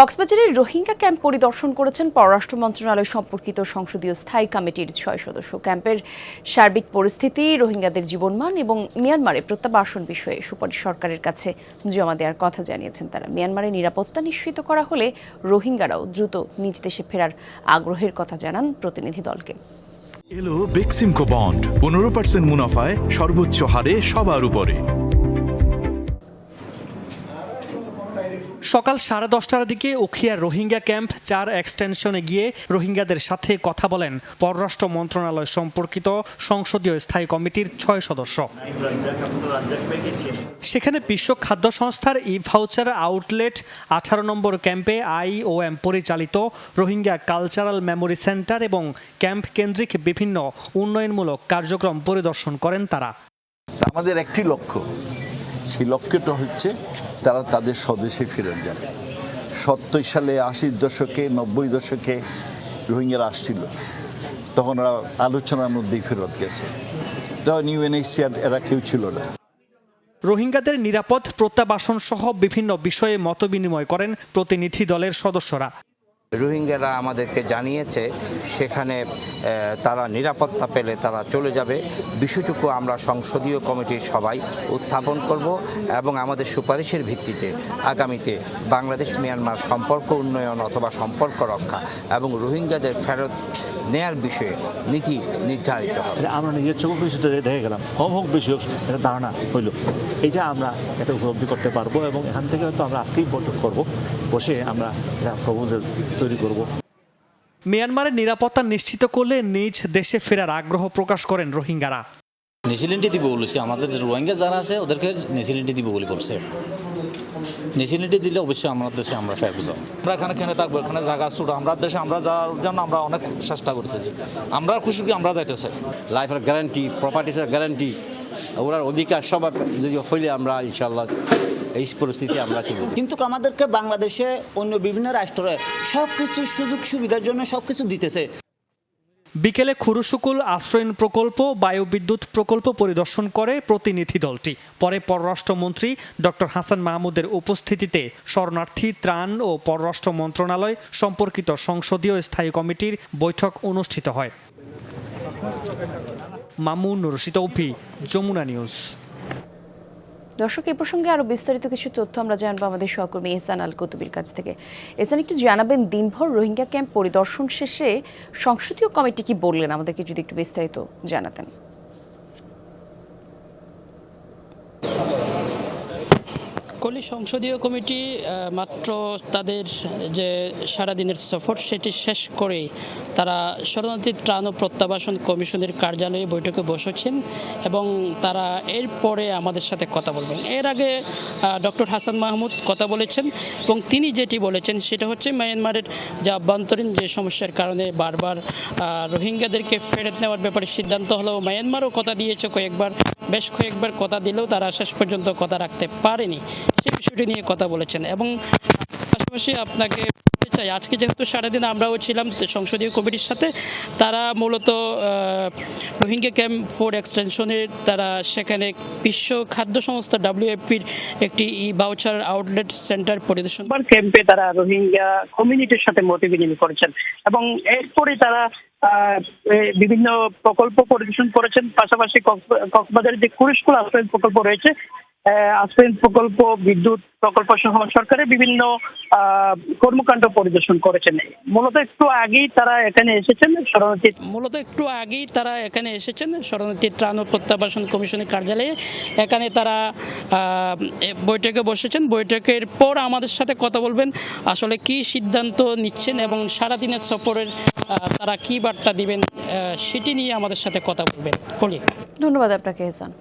কক্সবাজারের রোহিঙ্গা ক্যাম্প পরিদর্শন করেছেন পররাষ্ট্র মন্ত্রণালয় সম্পর্কিত সংসদীয় স্থায়ী কমিটির ছয় সদস্য। ক্যাম্পের সার্বিক পরিস্থিতি, রোহিঙ্গাদের জীবনমান এবং মিয়ানমারে প্রত্যাবাসন বিষয়ে সুপারিশ সরকারের কাছে জমা দেওয়ার কথা জানিয়েছেন তারা। মিয়ানমারে নিরাপত্তা নিশ্চিত করা হলে রোহিঙ্গারাও দ্রুত নিজ দেশে ফেরার আগ্রহের কথা জানান প্রতিনিধি দলকে। এলো বেক্সিমকো বন্ড, পনেরো পার্সেন্ট মুনাফায় সর্বোচ্চ হারে সবার উপরে। সকাল সাড়ে দশটার দিকে উখিয়ার রোহিঙ্গা ক্যাম্প চার এক্সটেনশনে গিয়ে রোহিঙ্গাদের সাথে কথা বলেন পররাষ্ট্র মন্ত্রণালয় সম্পর্কিত সংসদীয় স্থায়ী কমিটির ছয় সদস্য। সেখানে বিশ্ব খাদ্য সংস্থার ই ভাউচার আউটলেট আঠারো নম্বর ক্যাম্পে আইওএম পরিচালিত রোহিঙ্গা কালচারাল মেমোরি সেন্টার এবং ক্যাম্প কেন্দ্রিক বিভিন্ন উন্নয়নমূলক কার্যক্রম পরিদর্শন করেন তারা। আমাদের একটি লক্ষ্য, সেই লক্ষ্যটা হচ্ছে তারা তাদের স্বদেশে ফেরত যায়। সত্তর সালে আশির দশকে, নব্বই দশকে রোহিঙ্গারা আসছিল তখন ওরা আলোচনার মধ্যেই ফেরত গেছে। তখন ইউএনএইচসিআর এরা কেউ ছিল না। রোহিঙ্গাদের নিরাপদ প্রত্যাবাসন সহ বিভিন্ন বিষয়ে মতবিনিময় করেন প্রতিনিধি দলের সদস্যরা। রোহিঙ্গারা আমাদেরকে জানিয়েছে, সেখানে তারা নিরাপত্তা পেলে তারা চলে যাবে। বিষয়টুকু আমরা সংসদীয় কমিটির সবাই উত্থাপন করব এবং আমাদের সুপারিশের ভিত্তিতে আগামীতে বাংলাদেশ, মিয়ানমার সম্পর্ক উন্নয়ন অথবা সম্পর্ক রক্ষা এবং রোহিঙ্গাদের ফেরত নেয়ার বিষয়ে নীতি নির্ধারিত হবে। আমরা নিজের চোখ কিছুতে দেখে গেলাম। কম হোক বেশি এটা ধারণা হইল। এটা আমরা এটা উপলব্ধি করতে পারব এবং এখান থেকে হয়তো আমরা আজকেই বৈঠক করব। বসে আমরা এটা প্রপোজালস তৈরি করব। মিয়ানমারের নিরাপত্তা নিশ্চিত করলে নিজ দেশে ফেরার আগ্রহ প্রকাশ করেন রোহিঙ্গারা। নিউজিল্যান্ডে দিব বলেছে। আমাদের যে রোহিঙ্গা যারা আছে ওদেরকে নিউজিল্যান্ডে দিব বলে বলছে। নিউজিল্যান্ডে দিলে অবশ্যই আমাদের দেশে আমরা ফেরত যাব। আমরা এখানে কেনে থাকব এখানে জায়গা ছোট আমরা দেশে আমরা যাওয়ার জন্য আমরা অনেক চেষ্টা করতেছি। আমরা খুশি কি আমরা যাইতেছি? লাইফের গ্যারান্টি প্রপার্টিসের গ্যারান্টি ওরার অধিকার সব যদি হইলে আমরা ইনশাল্লাহ এই পরিস্থিতি আমরা যাব। কিন্তু আমাদেরকে বাংলাদেশে অন্য বিভিন্ন রাষ্ট্রে সব কিছু সুযোগ সুবিধার জন্য সব কিছু দিতেছে। বিকেলে খুরুশুকুল আশ্রয়ন প্রকল্প বায়ুবিদ্যুৎ প্রকল্প পরিদর্শন করে প্রতিনিধি দলটি। পরে পররাষ্ট্রমন্ত্রী ডক্টর হাসান মাহমুদের উপস্থিতিতে শরণার্থী ত্রাণ ও পররাষ্ট্র মন্ত্রণালয় সম্পর্কিত সংসদীয় স্থায়ী কমিটির বৈঠক অনুষ্ঠিত হয়। মামুন রশিদ অভি যমুনা নিউজ। দর্শক, এ প্রসঙ্গে আরও বিস্তারিত কিছু তথ্য আমরা জানব আমাদের সহকর্মী এহসান আল কুতুবির কাছ থেকে। এসান একটু জানাবেন, দিনভর রোহিঙ্গা ক্যাম্প পরিদর্শন শেষে সংসদীয় কমিটি কি বললেন? আমাদেরকে যদি একটু বিস্তারিত জানাতেন। কলি সংসদীয় কমিটি মাত্র তাদের যে সারাদিনের সফর সেটি শেষ করে তারা শরণার্থী ত্রাণ ও প্রত্যাবাসন কমিশনের কার্যালয়ে বৈঠকে বসেছেন এবং তারা এরপরে আমাদের সাথে কথা বলবেন। এর আগে ডক্টর হাসান মাহমুদ কথা বলেছেন এবং তিনি যেটি বলেছেন সেটা হচ্ছে মায়ানমারের যে আভ্যন্তরীণ যে সমস্যার কারণে বারবার রোহিঙ্গাদেরকে ফেরত নেওয়ার ব্যাপারে সিদ্ধান্ত হলেও মায়ানমারও কথা দিয়েছে কয়েকবার বেশ কয়েকবার কথা দিলেও তারা শেষ পর্যন্ত কথা রাখতে পারেনি। সেই বিষয়টি নিয়ে কথা বলেছেন এবং পাশাপাশি আপনাকে চাই। আজকে যেহেতু সারাদিন আমরাও ছিলাম সংসদীয় কমিটির সাথে, তারা মূলত রোহিঙ্গা ক্যাম্প ফোর এক্সটেনশনের তারা সেখানে বিশ্ব খাদ্য সংস্থা ডাব্লিউএফপির একটি ই ভাউচার আউটলেট সেন্টার পরিদর্শন ক্যাম্পে তারা রোহিঙ্গা কমিউনিটির সাথে মত করেছেন এবং এরপরে তারা বিভিন্ন প্রকল্প পরিদর্শন করেছেন। পাশাপাশি কক্স- কক্সবাজারের যে কুরিশকুল আশ্রয়ন প্রকল্প রয়েছে আহ, আশ্রয়ন প্রকল্প বিদ্যুৎ প্রকল্প সহ সরকারের বিভিন্ন কর্মকাণ্ড পরিদর্শন করেছেন। মূলত একটু আগেই তারা এখানে এসেছেন শরণার্থী মূলত একটু আগেই তারা এখানে এসেছেন শরণার্থী ত্রাণ ও প্রত্যাবাসন কমিশনের কার্যালয়ে। এখানে তারা আহ, বৈঠকে বসেছেন। বৈঠকের পর আমাদের সাথে কথা বলবেন আসলে কি সিদ্ধান্ত নিচ্ছেন এবং সারাদিনের সফরের আহ, তারা কি বার্তা দিবেন আহ, সেটি নিয়ে আমাদের সাথে কথা বলবেন। কলি। ধন্যবাদ আপনাকে এহসান।